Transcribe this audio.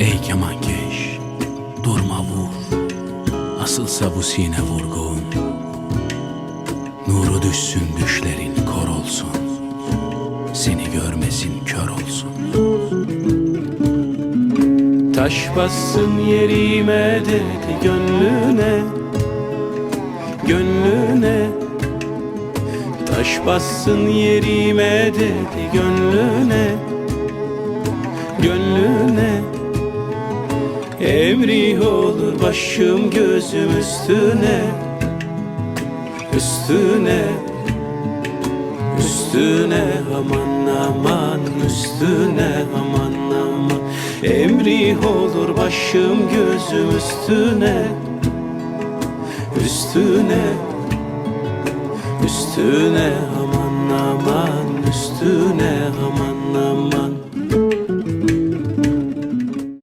Ey kemankeş, durma vur. Asılsa bu sine vurgun. Nuru düşsün düşlerin kor olsun. Seni görmesin kör olsun. Taş bassın yerime dedi gönlüne Gönlüne Taş bassın yerime dedi gönlüne Gönlüne Emri olur başım gözüm üstüne Üstüne Üstüne aman aman üstüne aman aman. Emri olur başım gözüm üstüne Üstüne Üstüne aman aman üstüne